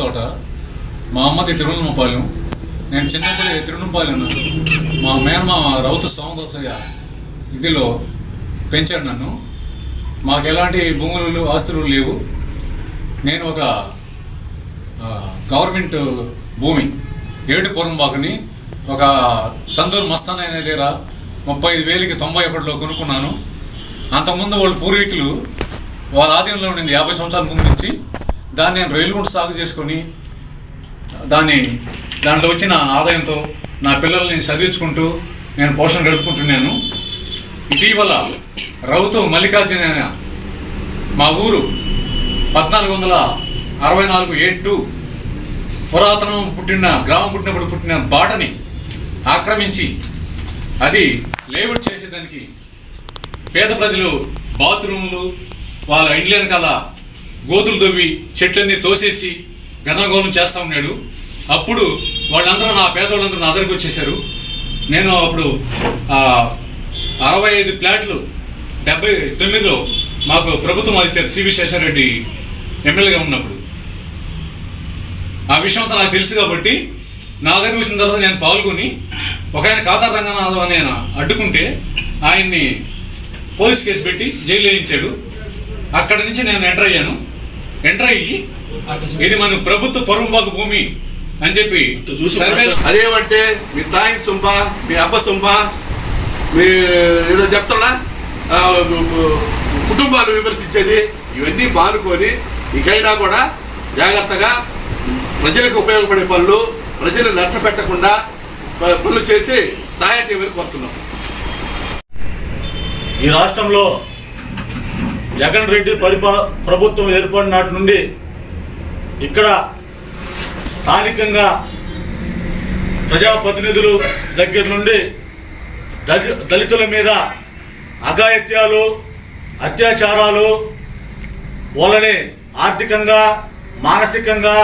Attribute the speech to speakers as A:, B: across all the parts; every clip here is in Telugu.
A: తోట మా అమ్మది తిరుమలపాలెం నేను చిన్నప్పుడు తిరుమలపాలెం మా మేనమా రౌతు సోమదోసయ్య ఇదిలో పెంచాడు నన్ను. మాకు ఎలాంటి భూములు ఆస్తులు లేవు. నేను ఒక గవర్నమెంట్ భూమి ఏడు పొరంబాకుని ఒక సందూర్ మస్తాన్ అనే దగ్గర ముప్పై ఐదు వేలకి తొంభై ఒకటిలో కొనుక్కున్నాను. అంతకుముందు వాళ్ళ పూర్వీకులు వాళ్ళ ఆధీనంలో ఉండింది యాభై సంవత్సరాల ముందు నుంచి. దాన్ని నేను రైలుగుంట సాగు చేసుకొని దాన్ని దాంట్లో వచ్చిన ఆదాయంతో నా పిల్లల్ని చదివించుకుంటూ నేను పోషణ గడుపుకుంటున్నాను. ఇటీవల రౌతు మల్లికార్జున మా ఊరు పద్నాలుగు వందల అరవై నాలుగు ఏడు పురాతనం పుట్టిన గ్రామం పుట్టినప్పుడు పుట్టిన బాటని ఆక్రమించి అది లేఅవుట్ చేసేదానికి పేద ప్రజలు బాత్రూములు వాళ్ళ ఇండ్ల వెనకాల గోతులు తవ్వి చెట్లన్నీ తోసేసి గందరగోళం చేస్తా ఉన్నాడు. అప్పుడు వాళ్ళందరూ నా పేదవాళ్ళందరూ నా దగ్గరికి వచ్చేసారు నేను అప్పుడు అరవై ఐదు ప్లాట్లు డెబ్బై తొమ్మిదిలో మాకు ప్రభుత్వం ఇచ్చారు సివి శేషారెడ్డి ఎమ్మెల్యేగా ఉన్నప్పుడు. ఆ విషయం అంతా నాకు తెలుసు కాబట్టి నా దగ్గర వచ్చిన తర్వాత నేను పాల్గొని ఒక ఆయన ఖాతా రంగనాథం అని ఆయన అడ్డుకుంటే ఆయన్ని పోలీస్ కేసు పెట్టి జైలు వేయించాడు. అక్కడి నుంచి నేను ఎంటర్ అయ్యాను. ఎంటర్ అయ్యి ఇది మన ప్రభుత్వ పొరంబాకు భూమి అని చెప్పి సర్వే
B: అదేమంటే మీ తాయి సొంప మీ అబ్బ సొంప మీ ఏదో చెప్తున్నా కుటుంబాలు విమర్శించేది ఇవన్నీ మానుకొని ఇకైనా కూడా జాగ్రత్తగా ప్రజలకు ఉపయోగపడే పనులు ప్రజలు నష్టపెట్టకుండా ప- పనులు చేసి సహాయం చేయమని కోరుతున్నాం.
C: ఈ రాష్ట్రంలో జగన్ రెడ్డి పరిపా ప్రభుత్వం ఏర్పడినాటి నుండి ఇక్కడ స్థానికంగా ప్రజాప్రతినిధులు దగ్గర నుండి దళితుల మీద అఘాయిత్యాలు అత్యాచారాలు వాళ్ళని ఆర్థికంగా మానసికంగా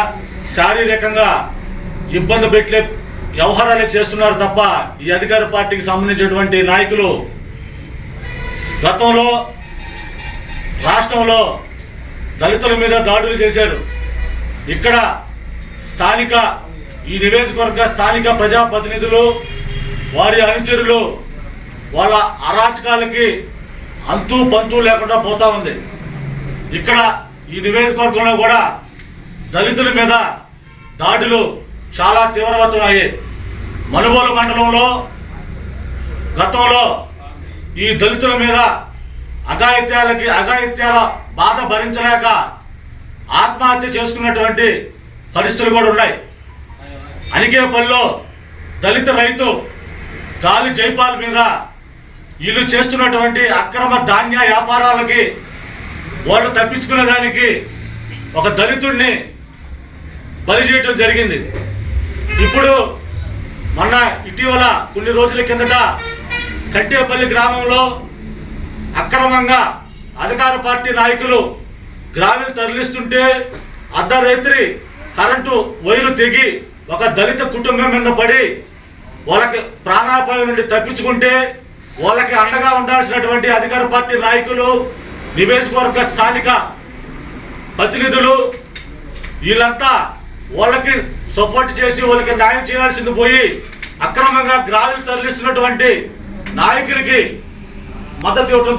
C: శారీరకంగా ఇబ్బంది పెట్టే వ్యవహారాలే చేస్తున్నారు తప్ప ఈ అధికార పార్టీకి సంబంధించినటువంటి నాయకులు గతంలో రాష్ట్రంలో దళితుల మీద దాడులు చేశారు. ఇక్కడ స్థానిక ఈ నియోజకవర్గ స్థానిక ప్రజాప్రతినిధులు వారి అనుచరులు వాళ్ళ అరాచకాలకి అంతూ బంతు లేకుండా పోతా ఉంది. ఇక్కడ ఈ నియోజకవర్గంలో కూడా దళితుల మీద దాడులు చాలా తీవ్రమవుతున్నాయి. అయ్యాయి మనుగోలు మండలంలో గతంలో ఈ దళితుల మీద అఘాయిత్యాలకి అఘాయిత్యాల బాధ భరించలేక ఆత్మహత్య చేసుకున్నటువంటి పరిస్థితులు కూడా ఉన్నాయి. అనికేపల్లిలో దళిత రైతు గాలి జైపాల్ మీద వీళ్ళు చేస్తున్నటువంటి అక్రమ ధాన్య వ్యాపారాలకి వాళ్ళు తప్పించుకునే దానికి ఒక దళితుడిని బలి చేయడం జరిగింది. ఇప్పుడు మొన్న ఇటీవల కొన్ని రోజుల కిందట కట్టేపల్లి గ్రామంలో అక్రమంగా అధికార పార్టీ నాయకులు గ్రామీణ తరలిస్తుంటే అర్ధరాత్రి కరెంటు వైరు తెగి ఒక దళిత కుటుంబం మీద పడి వాళ్ళకి ప్రాణాపాయం నుండి తప్పించుకుంటే వాళ్ళకి అండగా ఉండాల్సినటువంటి అధికార పార్టీ నాయకులు నియోజకవర్గ స్థానిక ప్రతినిధులు వీళ్ళంతా వాళ్ళకి సపోర్ట్ చేసి వాళ్ళకి న్యాయం చేయాల్సింది పోయి అక్రమంగా గ్రావెల్ తరలిస్తున్నటువంటి నాయకులకి మద్దతు ఇవ్వటం